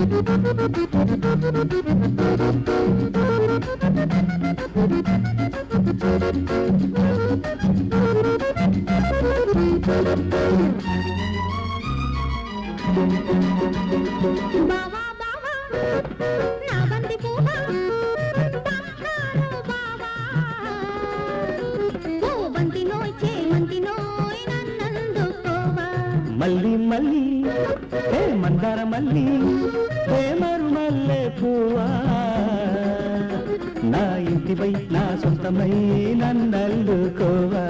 Bye. మల్లి హే మందార మల్లి హే మరుమల్లె పువ్వా. నా ఇంటిపై నా సొంతమై నన్నల్లుకోవా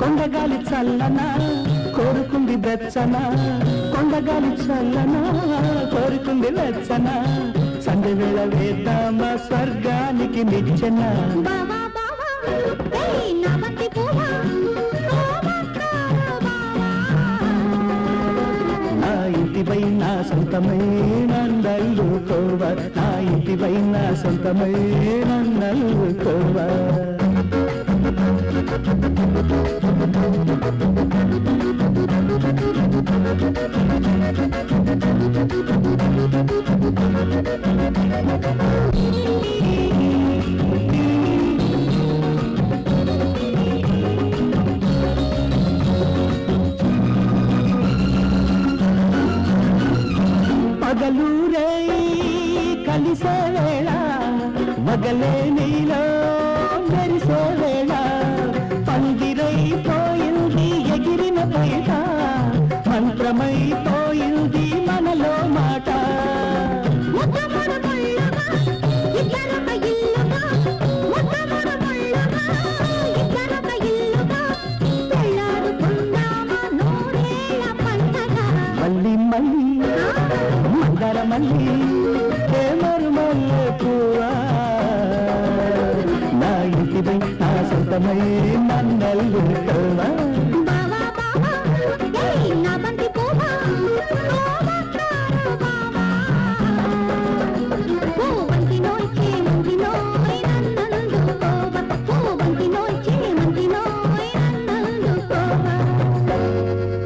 కొండగాలి చల్లన కోరుకుంది వెచ్చన. కొండగాలి చల్లన కోరుకుంది వెచ్చన. సంధ్య వేళ వేద్దామా స్వర్గానికి నిచ్చెన. నా ఇంటిపై నా సొంతమై నన్నల్లుకోవా నా ఇంటిపై నా సొంతమై నన్నల్లుకోవా పగలూరే కలిసే వేళ మగలే నీలో మెరిసే వేళ. మళ్ళీ మళ్ళీ మందర మళ్ళీ ప్రేమరు మల్లె పువ్వా? నా ఇంటిపై నా సొంతమై నన్నల్లు నన్నల్లుకోవా